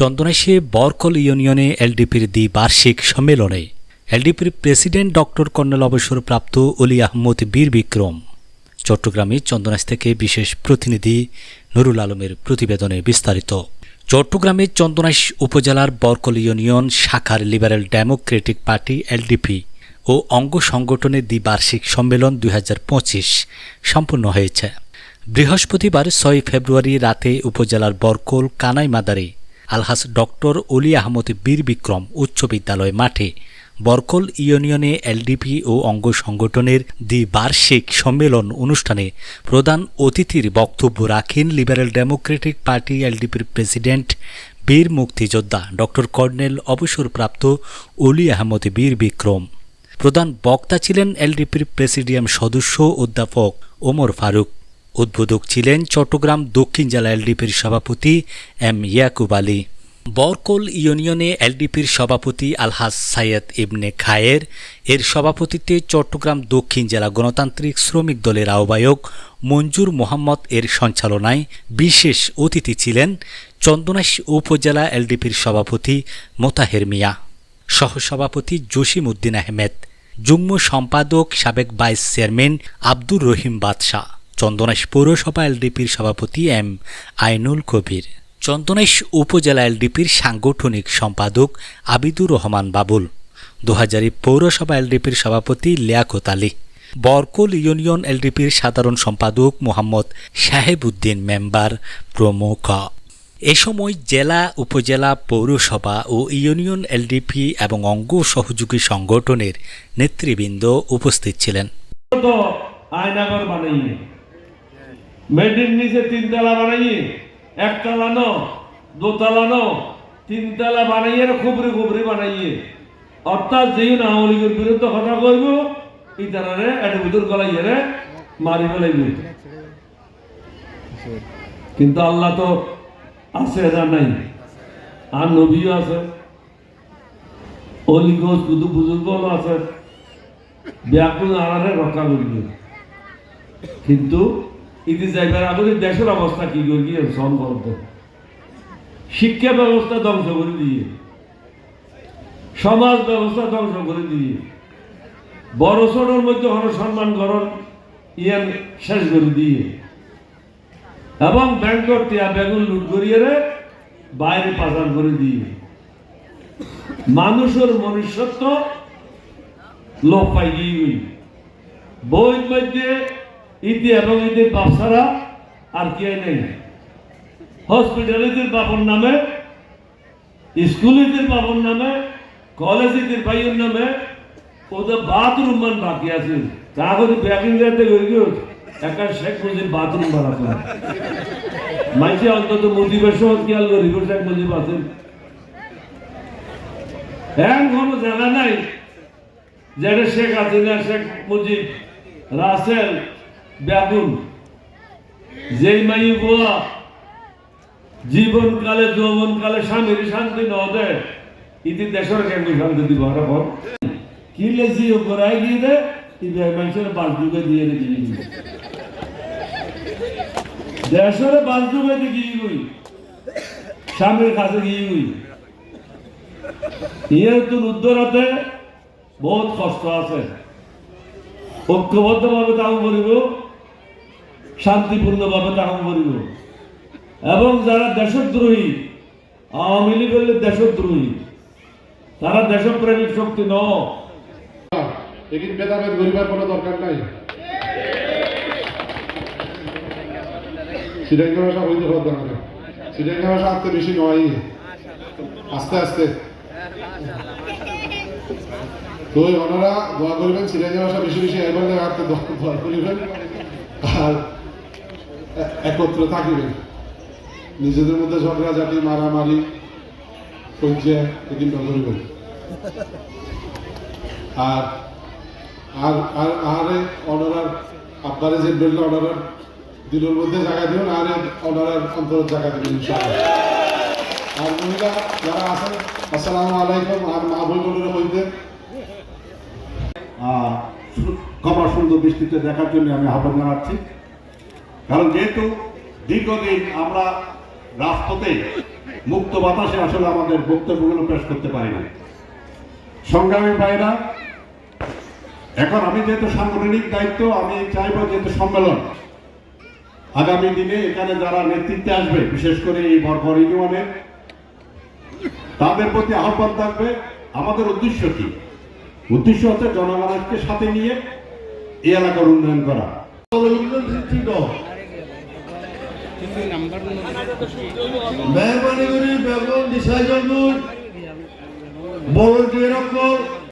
চন্দনাইশে বরকল ইউনিয়নে এলডিপির দ্বিবার্ষিক সম্মেলনে এলডিপির president doctor colonel অবসরপ্রাপ্ত অলি আহমদ বীর বিক্রম, চট্টগ্রামে চন্দনাইশ থেকে বিশেষ প্রতিনিধি নুরুল আলমের প্রতিবেদনে বিস্তারিত। চট্টগ্রামে চন্দনাইশ উপজেলার বরকল ইউনিয়ন শাখার লিবারেল ডেমোক্রেটিক পার্টি এলডিপি ও অঙ্গ সংগঠনের দ্বিবার্ষিক সম্মেলন দুই সম্পন্ন হয়েছে। বৃহস্পতিবার ছয় ফেব্রুয়ারি রাতে উপজেলার বরকল কানাই মাদারে আলহাস ডক্টর অলি আহমদ বীর বিক্রম উচ্চ বিদ্যালয় মাঠে। বরকল ইউনিয়নে এলডিপি ও অঙ্গ সংগঠনের দ্বিবার্ষিক সম্মেলন অনুষ্ঠানে প্রধান অতিথির বক্তব্য রাখেন লিবারেল ডেমোক্রেটিক পার্টি এলডিপির প্রেসিডেন্ট বীর মুক্তিযোদ্ধা ডক্টর কর্নেল অবসরপ্রাপ্ত অলি আহমদ বীর বিক্রম। প্রধান বক্তা ছিলেন এলডিপির প্রেসিডিয়াম সদস্য অধ্যাপক ওমর ফারুক। উদ্বোধক ছিলেন চট্টগ্রাম দক্ষিণ জেলা এলডিপির সভাপতি এম ইয়াকুব আলী। বরকল ইউনিয়নে এলডিপির সভাপতি আলহাজ সাইয়দ ইবনে খায়ের, এর সভাপতিত্বে চট্টগ্রাম দক্ষিণ জেলা গণতান্ত্রিক শ্রমিক দলের আহ্বায়ক মঞ্জুর মোহাম্মদ এর সঞ্চালনায় বিশেষ অতিথি ছিলেন চন্দনাইশ উপজেলা এলডিপির সভাপতি মোতাহের মিয়া। সহসভাপতি জসিম উদ্দিন আহমেদ। যুগ্ম সম্পাদক সাবেক ভাইস চেয়ারম্যান আব্দুর রহিম বাদশাহ। চন্দনাইশ পৌরসভা এলডিপির সভাপতি এম আইনুল কবির। চন্দনাইশ উপজেলা এলডিপির সাংগঠনিক সম্পাদক আবিদুর রহমান বাবুল। দোহাজারি পৌরসভা এলডিপির সভাপতি লিয়াকত আলী। বরকল ইউনিয়ন এলডিপির সাধারণ সম্পাদক মোহাম্মদ সাহেবউদ্দিন মেম্বার প্রমুখ। এ সময় জেলা, উপজেলা, পৌরসভা ও ইউনিয়ন এলডিপি এবং অঙ্গ সহযোগী সংগঠনের নেতৃবৃন্দ উপস্থিত ছিলেন। মেডির নিচে তিনতলা বানাইয়ে একতলা নো দোতলা নো তিনতলা বানাইয়ে খুবরি খুবরি বানাইয়ে। অর্থাৎ যেই না আওয়ামী লীগের বিরুদ্ধে কথা কইব, ইতারারে এর ভিতর গলাইয়ে রে মারি ফেলাইবে। কিন্তু আল্লাহ তো আছে এটা নাই, আর নবীও আছে। অলিগজ কুদু বুজুর্গ আছে, ব্যাকুল আনারে রক্ষা করিবে। কিন্তু ইতি যাইবার আগে দেশের অবস্থা কি করে গিয়ে করতে শিক্ষা ব্যবস্থা ধ্বংস করে দিয়ে। সমাজ ব্যবস্থা ধ্বংস করে দিয়ে। বড় ছোটর মধ্যে হন সম্মান করণ ইয়ান শেষ করে দিয়ে। এবং ব্যাংকর টিয়া বেগুন লুট করিয়ে বাইরে পাচার করে দিয়ে। মানুষের মনুষ্যত্ব লোক পাই বইয়ের মধ্যে ইতি এবং ইতির বাপসারা আর কে নেই। হসপিটাল ইতির বাপর নামে স্কুল ইতির বাপর নামে কলেজ ইতির ভাইয়ের নামে, ওদের বাথরুম মান বাকি আছে। কাগজ ব্যাকিং যাতে করে গিয়ে একটা শেখ মুজিব বাথরুম বানাতো মাইসে অন্তত মুজিবের সহ খেয়াল করিব শেখ মুজিব আছেন হ্যাঁ কোনো জায়গা নাই। যেটা শেখ হাসিনা, শেখ মুজিব, রাসেল বেগুন যেই মাই গোয়া জীবনকালে, যৌবনকালে স্বামীর শান্তি ন দেয়, ইতি দেশের কেন শান্তি দিব আর কি লেজি করাই গিয়ে দে ইবে মানুষের বালদুকে দিয়ে রে গিয়ে দেশের গিয়ে গই, স্বামীর কাছে গিয়ে গই। ইয়ের উদ্ধারতে বহুত কষ্ট আছে। ঐক্যবদ্ধভাবে তাহা করিব শান্তিপূর্ণভাবে তাহা করিব এবং যারা দেশদ্রোহী, আওয়ামী লীগ হলে দেশদ্রোহী, তারা দেশপ্রেমিক শক্তি ন এখানে ভেদাভেদ করিবার কোনো দরকার নাই। সিডাঙ্গা ভাষা হইতে পারতো না সিডাঙ্গা ভাষা আস্তে বেশি নয়। আস্তে আস্তে। তো ওনারা দোয়া করবেন সিডাঙ্গা ভাষা বেশি বেশি, এবার হাতে দোয়া করিবেন। আর একত্র থাকিবেন নিজেদের মধ্যে ঝগড়াঝাটি মারামারি কইছে এদিন করিবেন আর আর আর আরে অনারার আপনারে যে বলল অনারার দিলের মধ্যে জায়গা দিবেন আর অনারার অন্তরের জায়গা দিবেন আর মহিলা যারা আছেন আসসালামু আলাইকুম আর মা বইগুলোর মধ্যে আহ, সুন্দর বৃষ্টিতে দেখার জন্য আমি আহ্বান জানাচ্ছি কারণ যেহেতু দীর্ঘদিন আমরা রাজপথে মুক্ত বাতাসে আসলে আমাদের বক্তব্যগুলো পেশ করতে পারি না সংগ্রামী ভাইরা, এখন আমি যেহেতু সাংগঠনিক দায়িত্ব, আমি চাইব যেহেতু সম্মেলন, আগামী দিনে এখানে যারা নেতৃত্বে আসবে, বিশেষ করে এই বরবর ইউনিয়নের, তাদের প্রতি আহ্বান থাকবে, আমাদের উদ্দেশ্য কি? উদ্দেশ্য হচ্ছে জনগণকে সাথে নিয়ে এই এলাকার উন্নয়ন করা। মেহরবানি করে বেগম দিশা জন্ম। বড় দুই রকম।